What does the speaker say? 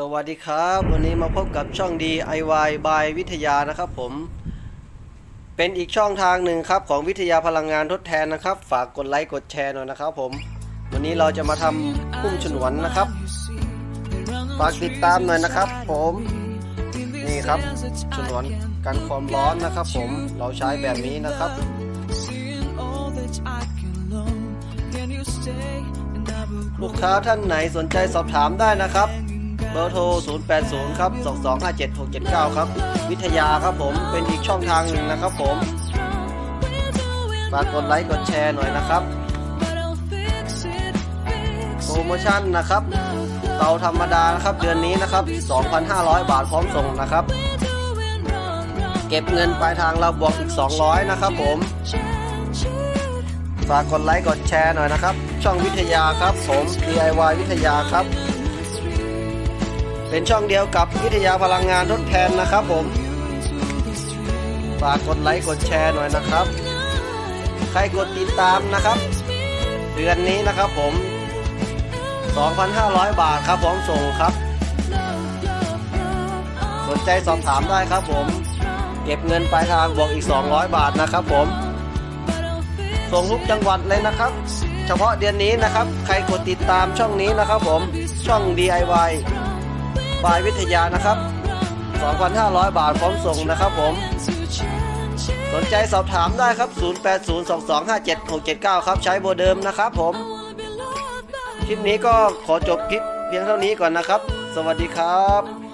สวัสดีครับ วันนี้มาพบกับช่อง DIY by วิทยานะครับผม เป็นอีกช่องทางหนึ่งครับของวิทยาพลังงานทดแทนนะครับ ฝากกดไลค์กดแชร์หน่อยนะครับผม วันนี้เราจะมาทำพุ่มฉนวนนะครับ ฝากติดตามหน่อยนะครับผมนี่ครับฉนวนกันความร้อนนะครับผมเราใช้แบบนี้นะครับ ลูกค้าท่านไหนสนใจสอบถามได้นะครับ บอร์โทร 080 ครับ 2257679 ครับ วิทยาครับผมเป็นอีกช่องทางหนึ่งนะครับผมฝากกดไลค์กดแชร์หน่อยนะครับ โปรโมชั่นนะครับ เตาธรรมดานะครับเดือนนี้นะครับ 2,500 บาทพร้อมส่งนะครับ เก็บเงินปลายทางเราบวกอีก 200 นะครับผมฝากกดไลค์กดแชร์หน่อยนะครับ ช่องวิทยาครับ ผม DIY วิทยาครับ เป็นช่องเดียวกับวิทยาพลังงานทดแทนนะครับผม ฝากกดไลค์กดแชร์หน่อยนะครับ ใครกดติดตามนะครับ เดือนนี้นะครับผม 2,500 บาทครับพร้อมส่งครับ สนใจสอบถามได้ครับผม เก็บเงินปลายทางบวกอีก 200 บาทนะครับผม ส่งทุกจังหวัดเลยนะครับ เฉพาะเดือนนี้นะครับ ใครกดติดตามช่องนี้นะครับผม ช่อง DIY บายวิทยานะครับ 2,500 บาทพร้อมส่งนะครับผม สนใจสอบถามได้ครับ 0802257679 ครับใช้โบเดิมนะครับผม คลิปนี้ก็ขอจบคลิปเพียงเท่านี้ก่อนนะครับ สวัสดีครับ